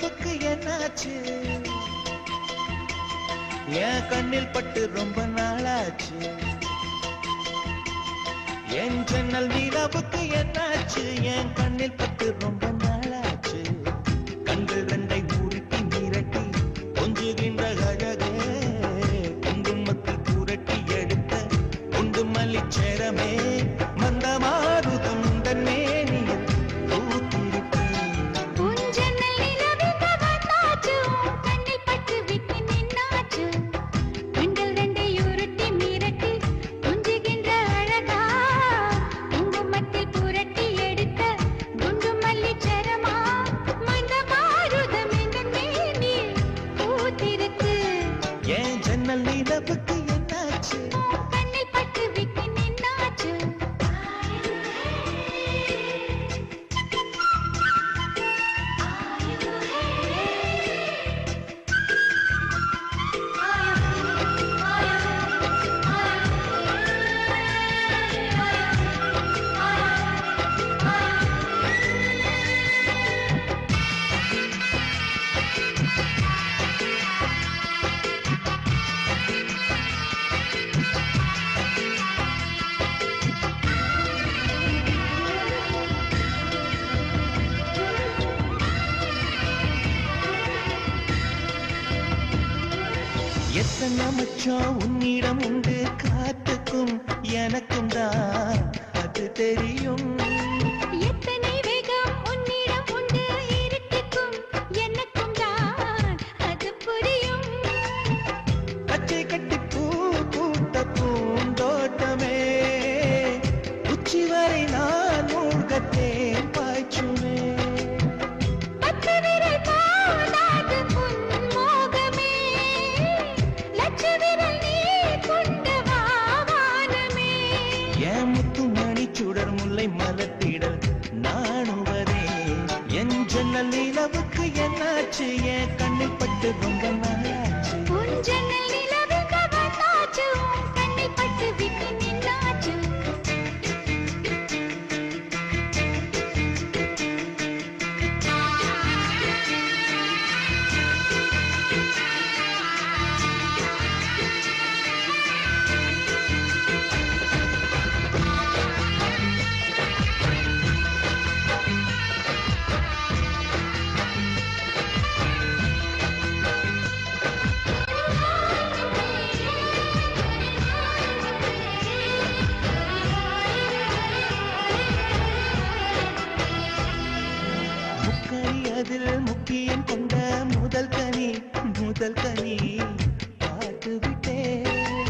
நமக்கு என்னாச்சு? என் கண்ணில் பட்டு ரொம்ப நாளாச்சு. என் ஜன்னல் நிலவுக்கு என்னாச்சு? என் கண்ணில் பட்டு ரொம்ப நாள் எத்தனை மச்சம் உன்னிடம் உண்டு காத்துக்கும் எனக்கும் தான் அது தெரியும். என் முத்து மணி சுடர் முல்லை மலத்திடல் நாணுவதே? என் ஜன்னல் நிலவுக்கு என்னாச்சு? என் முதல் முக்கியம் கொண்ட முதல் கனி முதல் கனி பார்த்து விட்டேன்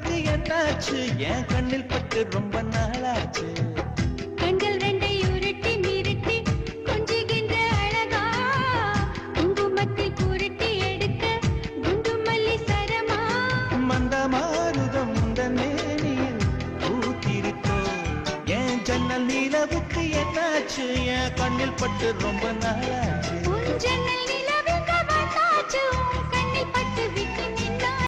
நிலவுக்கு என்னாச்சு? என் கண்ணில் பட்டு ரொம்ப நாளாச்சு. கண்கள் ரெண்டை உருட்டி மிரட்டி கொஞ்சுகின்ற அழகா. குங்குமத்தில் புரட்டி எடுக்க குண்டு மல்லி சரமா. மந்த மாருதம் மேனியில் பூத்திருக்கோ. என் ஜன்னல் நிலவுக்கு என்னாச்சு? என் கண்ணில் பட்டு ரொம்ப நாளாச்சு. ஜன்னல்